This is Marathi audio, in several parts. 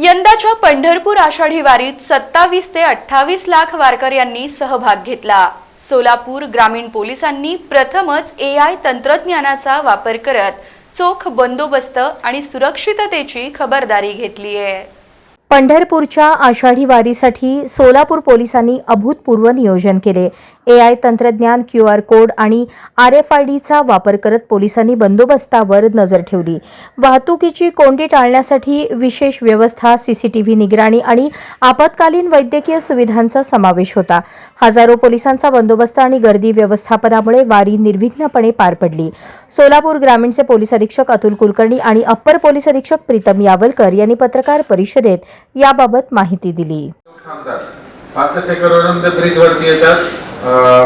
यंदाच्या पंढरपूर आषाढी वारीत सत्तावीस ते अठ्ठावीस लाख वारकऱ्यांनी सहभाग घेतला. सोलापूर ग्रामीण पोलिसांनी प्रथमच ए आय तंत्रज्ञानाचा वापर करत चोख बंदोबस्त आणि सुरक्षिततेची खबरदारी घेतली आहे पंढरपूरच्या आषाढी वारीसाठी सोलापूर पोलिसांनी अभूतपूर्व नियोजन केले. ए आय तंत्रज्ञान क्यू आर कोड आणि आर एफ आय डीचा वापर करत पोलिसांनी बंदोबस्तावर नजर ठेवली. वाहतुकीची कोंडी टाळण्यासाठी विशेष व्यवस्था सीसीटीव्ही निगराणी आणि आपत्कालीन वैद्यकीय सुविधांचा समावेश होता. हजारो पोलिसांचा बंदोबस्त आणि गर्दी व्यवस्थापनामुळे वारी निर्विघ्नपणे पार पडली. सोलापूर ग्रामीणचे पोलीस अधीक्षक अतुल कुलकर्णी आणि अप्पर पोलीस अधीक्षक प्रीतम यावलकर यांनी पत्रकार परिषदेत याबाबत माहिती दिली. पासष्ट एकरवरून ते ब्रिज वरती येतात.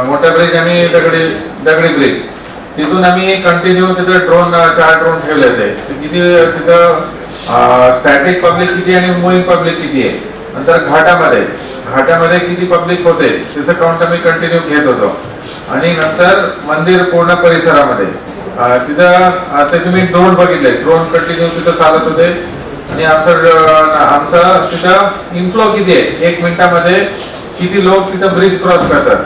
मोठा ब्रिज आणि दगडी दगडी ब्रिज तिथून आम्ही कंटिन्यू तिथे ड्रोन चार ड्रोन ठेवले होते. किती तिथं स्टॅटिक पब्लिक किती आणि मुव्हिंग पब्लिक किती आहे? नंतर घाटामध्ये घाटामध्ये किती पब्लिक होते? त्याचं काउंट आम्ही कंटिन्यू घेत होतो. आणि नंतर मंदिर पूर्ण परिसरामध्ये. तिथं आता तुम्ही ड्रोन बघितले. ड्रोन कंटिन्यू तिथं चालत होते. आणि आमचं आमचा आमचं तिथं इन्फ्लो किती आहे? एक मिनिटामध्ये किती लोक तिथं ब्रिज क्रॉस करतात?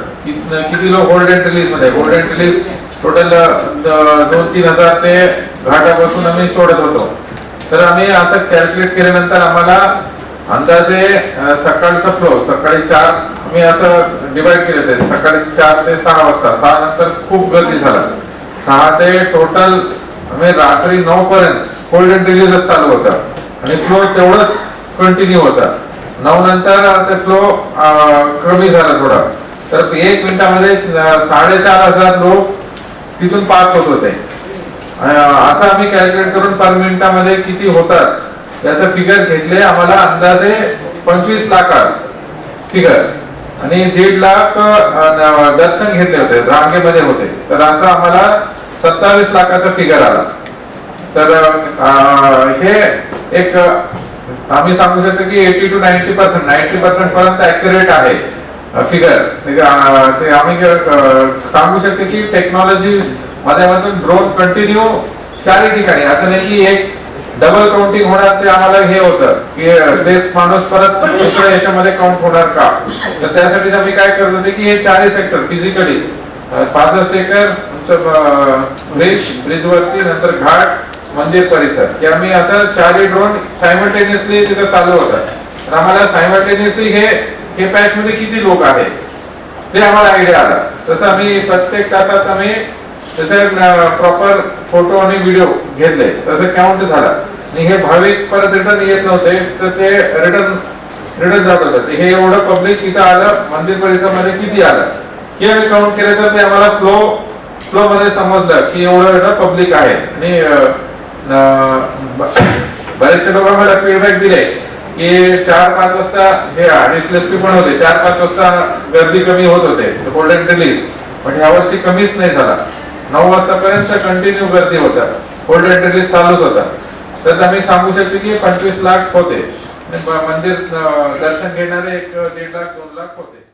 किती लोक होल्ड अँड रिलीजमध्ये होल्ड अँड रिलीज टोटल दोन तीन हजार ते घाटापासून आम्ही सोडत होतो. तर आम्ही असं कॅल्क्युलेट केल्यानंतर आम्हाला अंदाजे सकाळचा फ्लो सकाळी चार आम्ही असं डिवाइड केले ते. सकाळी चार ते सहा वाजता. सहा नंतर खूप गर्दी झाला. सहा ते टोटल आम्ही रात्री नऊ पर्यंत होल्ड अँड रिलीजच चालू होता. म्हणजे आणि फ्लो तेवढंच कंटिन्यू होता. नऊ नंतर ते फ्लो कमी झाला थोडा. तर एक मिनिटामध्ये साडेचार हजार लोक तिथून पास होत होते. असं आम्ही कॅल्क्युलेट करून पर मिनिटामध्ये किती होतात याचं फिगर घेतले. आम्हाला अंदाजे पंचवीस लाख फिगर आणि दीड लाख दर्शन घेतले होते रांगेमध्ये होते. तर असं आम्हाला सत्तावीस लाखाचा फिगर आला. तर हे एक आम्ही सांगू शकतो की eighty to ninety percent ninety percent पर्यंत ऍक्युरेट आहे फिगर म्हणजे, ते आम्ही सांगू शकतो की टेक्नॉलॉजी माध्यमातून ग्रोथ कंटिन्यू चारही ठिकाणी. असं नाही की एक डबल काउंटिंग होणार ते आम्हाला हे होतं की तेच माणूस परत दुसऱ्या याच्यामध्ये काउंट होणार का? तर त्यासाठीच आम्ही काय करत होते की हे चारही सेक्टर फिजिकली पासष्ट एकर ब्रिज ब्रिज वरती नंतर घाट मंदिर परिसर की आम्ही असं चारही ड्रोन सायमल्टेनियसली तिथं चालू होतं. तर आम्हाला सायमल्टेनियसली हे हे पॅच मध्ये किती लोक आहे ते आम्हाला आयडिया आला. तसं आम्ही प्रत्येक तासात आम्ही त्याचे प्रॉपर फोटो आणि व्हिडिओ घेतले. तसं काउंट झाला. आणि हे भाविक परत रिटर्न येत नव्हते तर ते रिटर्न रिटर्न जात होतं. हे एवढं पब्लिक इथं आलं मंदिर परिसरामध्ये किती आलं. हे आम्ही काउंट केलं तर ते आम्हाला फ्लो फ्लो मध्ये समजलं की एवढं पब्लिक आहे. आणि अं, लोकांना मला लोक फीडबॅक दिले की चार पाच वाजता हे डिस्प्लेसली पण होते. चार पाच वाजता गर्दी कमी होत होते. गोल्डन रिलीज पण यावर्षी कमीच नाही झाला. नऊ वाजतापर्यंत कंटिन्यू गर्दी होता. गोल्डन रिलीज चालूच होता. तर आम्ही सांगू शकतो की पंचवीस लाख होते. मंदिर दर्शन घेणारे एक दीड लाख दोन लाख होते.